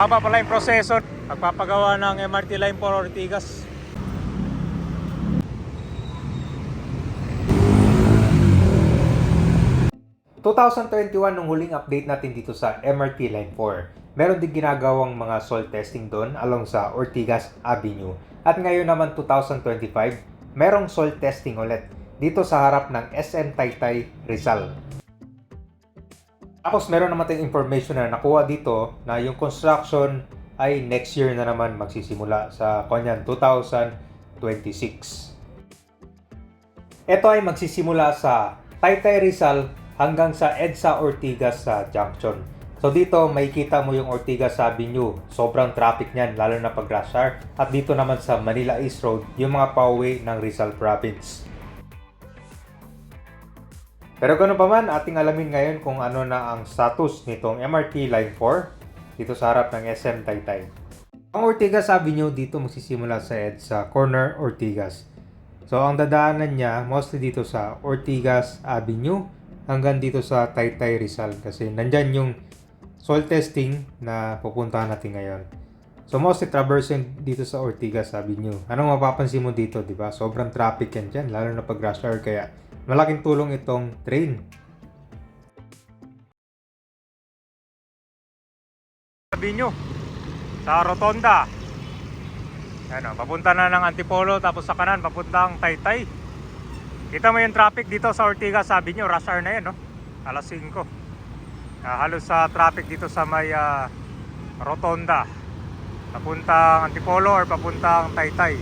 Haba pala yung proseso. Pagpapagawa ng MRT line for Ortigas. – 2021 nung huling update natin dito sa MRT Line 4. Meron din ginagawang mga soil testing doon along sa Ortigas Avenue. At ngayon naman 2025, merong soil testing ulit dito sa harap ng SM Taytay Rizal. Tapos meron naman tayong information na nakuha dito na yung construction ay next year na naman magsisimula sa kanyan 2026. Ito ay magsisimula sa Taytay Rizal hanggang sa EDSA Ortigas sa junction. So dito makikita mo yung Ortigas Avenue. Sobrang traffic niyan lalo na pag rush hour. At dito naman sa Manila East Road yung mga pauwi ng Rizal Province. Pero ganoon pa man, ating alamin ngayon kung ano na ang status nitong MRT Line 4 dito sa harap ng SM Taytay. Ang Ortigas Avenue dito magsisimula sa EDSA Corner Ortigas. So ang dadaanan niya mostly dito sa Ortigas Avenue hanggang dito sa Taytay Rizal kasi nandyan yung soil testing na pupuntahan natin ngayon. So mostly traversing dito sa Ortigas Avenue. Anong mapapansin mo dito, di ba? Sobrang traffic yan dyan, lalo na pag rush hour kaya malaking tulong itong train. Sabi nyo, sa Rotonda. Ano, papunta na ng Antipolo tapos sa kanan papuntang Taytay. Kita mo yung traffic dito sa Ortigas, sabi nyo, rush hour na yan, no? Alas 5. Ah, halos sa traffic dito sa may ah, Rotonda. Papuntang Antipolo or papuntang Taytay.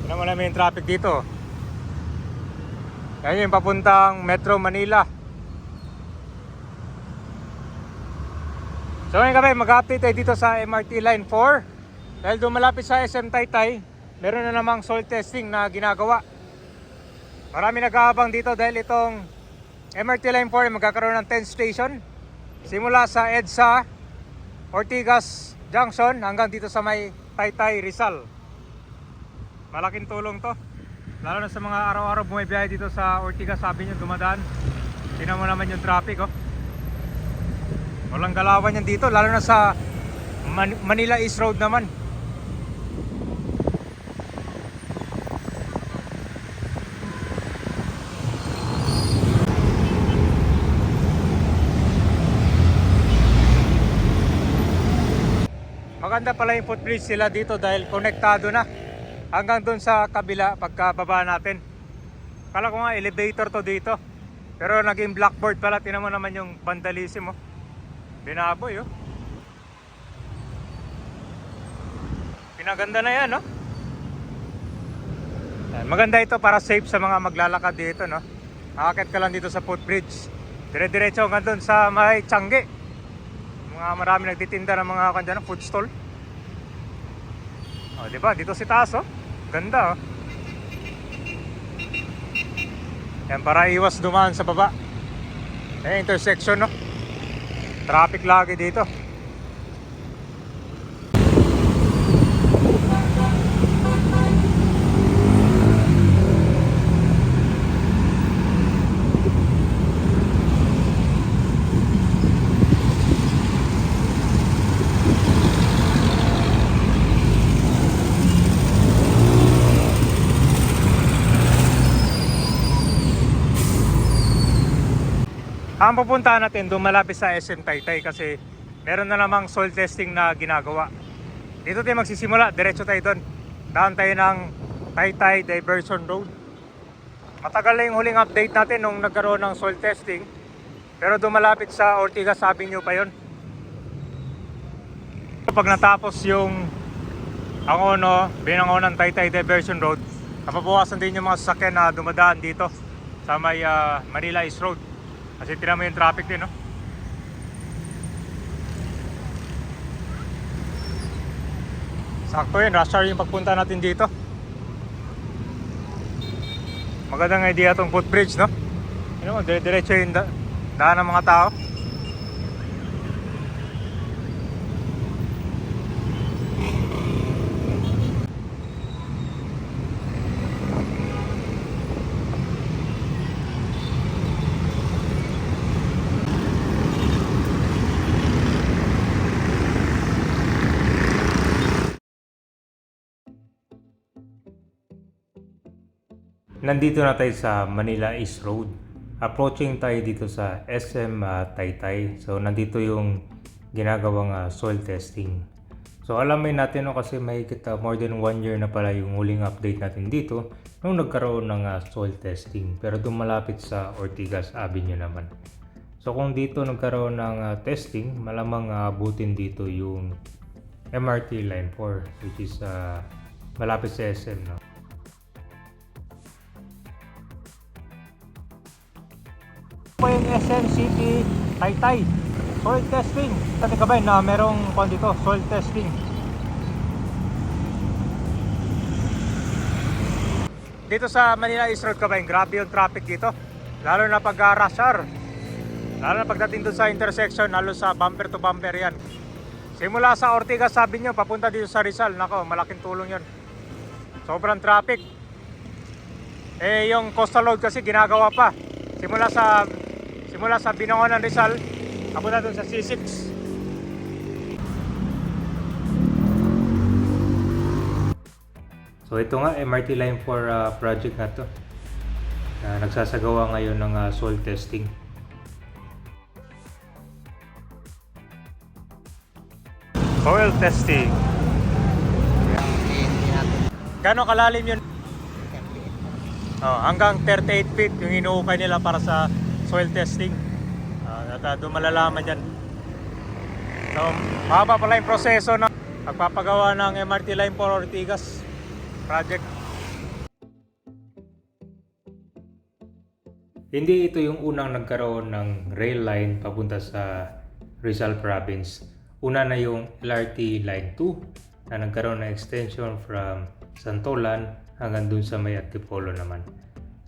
Tignan mo namin yung traffic dito. Yan yung papuntang Metro Manila. So ngayon kami, mag-update tayo dito sa MRT Line 4. Dahil doon malapit sa SM Taytay, meron na namang soil testing na ginagawa. Marami nag-aabang dito dahil itong MRT Line 4 ay magkakaroon ng 10 station. Simula sa EDSA, Ortigas Junction hanggang dito sa may Taytay Rizal. Malaking tulong to. Lalo na sa mga araw-araw bumibiyahe dito sa Ortigas Avenue dumadaan. Tingnan mo naman yung traffic oh. Walang galawan yan dito, lalo na sa Man- Manila East Road naman. Maganda pala yung footbridge sila dito dahil konektado na hanggang doon sa kabila pagkababa natin. Kala ko nga elevator to dito. Pero naging blackboard pala, tinan mo naman yung vandalism oh. Binaboy oh. Pinaganda na yan. Yan, Maganda ito para safe sa mga maglalakad dito no. Akit ka lang dito sa footbridge. Dire-diretso hanggang doon sa may Tiangge. Mga marami nagtitinda ng mga kanya food stall. Oh, di ba? Dito si taas oh. Ganda oh. Yan para iwas dumaan sa baba. Eh intersection no. Traffic lagi dito. Ang pupuntahan natin doon malapit sa SM Taytay kasi meron na namang soil testing na ginagawa. Dito tayo magsisimula, diretso tayo doon. Daan tayo ng Taytay Diversion Road. Matagal na yung huling update natin nung nagkaroon ng soil testing. Pero doon malapit sa Ortigas Avenue pa yon. Pag natapos yung ang ono, binangonan Taytay Diversion Road, napabawasan din yung mga sasakyan na dumadaan dito sa may ah, Manila East Road. Kasi tinan mo yung traffic din, no? Sakto yun, rush hour yung pagpunta natin dito. Magandang idea tong footbridge, no? Ano mo, dire diretso yung da daan ng mga tao. Nandito na tayo sa Manila East Road. Approaching tayo dito sa SM ah, Taytay. So nandito yung ginagawang ah, soil testing. So alamin natin no, kasi may kita more than one year na pala yung huling update natin dito nung nagkaroon ng ah, soil testing. Pero doon malapit sa Ortigas Avenue naman. So kung dito nagkaroon ng ah, testing, malamang abutin dito yung MRT Line 4 which is ah, malapit sa SM. No? Po yung SM City Taytay. Soil testing Tati ka ba na merong kwan dito? Soil testing dito sa Manila East Road ka ba grabe yung traffic dito. Lalo na pag uh, rush hour. Lalo na pagdating dun sa intersection lalo sa bumper to bumper yan. Simula sa Ortigas sabi nyo papunta dito sa Rizal. Nako malaking tulong yon sobrang traffic. Eh yung coastal road kasi ginagawa pa. Simula sa simula sa Binangonan Rizal papunta dun sa C6 So ito nga MRT Line 4 ah, project na to. Na nagsasagawa ngayon ng ah, soil testing. soil testing Gano'ng kalalim yun? Oh, hanggang 38 feet yung inuukay nila para sa soil testing. Uh, at uh, doon malalaman yan. So, mahaba pala yung proseso ng pagpapagawa ng MRT Line 4 Ortigas project. Hindi ito yung unang nagkaroon ng rail line papunta sa Rizal Province. Una na yung LRT Line 2 na nagkaroon ng extension from Santolan hanggang dun sa may Antipolo naman.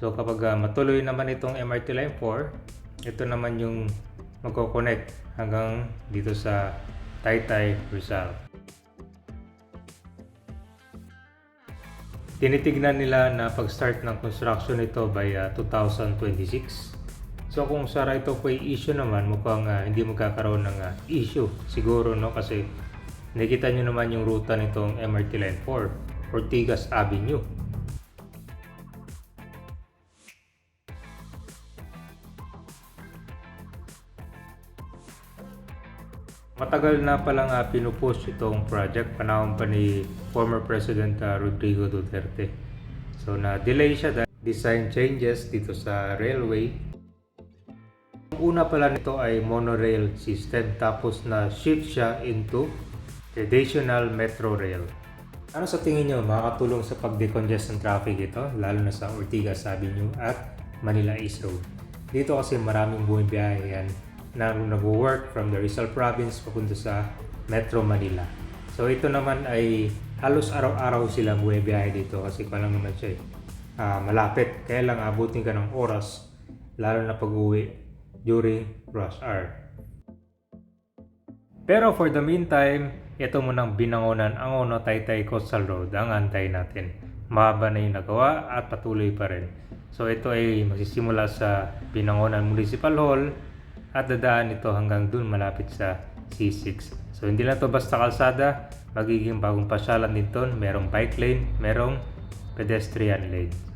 So kapag ah, matuloy naman itong MRT Line 4, ito naman yung magkoconnect hanggang dito sa Taytay, Rizal. Tinitignan nila na pag-start ng construction nito by ah, 2026. So kung sa right of way issue naman, mukhang ah, hindi magkakaroon ng ah, issue siguro no kasi nakita nyo naman yung ruta nitong MRT Line 4, Ortigas Avenue. Matagal na palang uh, pinupush itong project panahon pa ni former President ah, Rodrigo Duterte. So na-delay siya dahil design changes dito sa railway. Ang una pala nito ay monorail system tapos na shift siya into traditional metro rail. Ano sa tingin nyo makakatulong sa pag-decongest ng traffic ito lalo na sa Ortigas Avenue at Manila East Road? Dito kasi maraming bumibiyahe yan na nag-work from the Rizal Province papunta sa Metro Manila. So ito naman ay halos araw-araw silang bumibiyahe dito kasi pa lang naman siya eh. Ah, malapit. Kaya lang abutin ka ng oras lalo na pag-uwi during rush hour. Pero for the meantime, ito munang binangonan ang Ono Taytay Coastal Road ang antay natin. Mahaba na yung nagawa at patuloy pa rin. So ito ay magsisimula sa Binangonan Municipal Hall at dadaan ito hanggang dun malapit sa C6. So hindi lang to basta kalsada, magiging bagong pasyalan din to. Merong bike lane, merong pedestrian lane.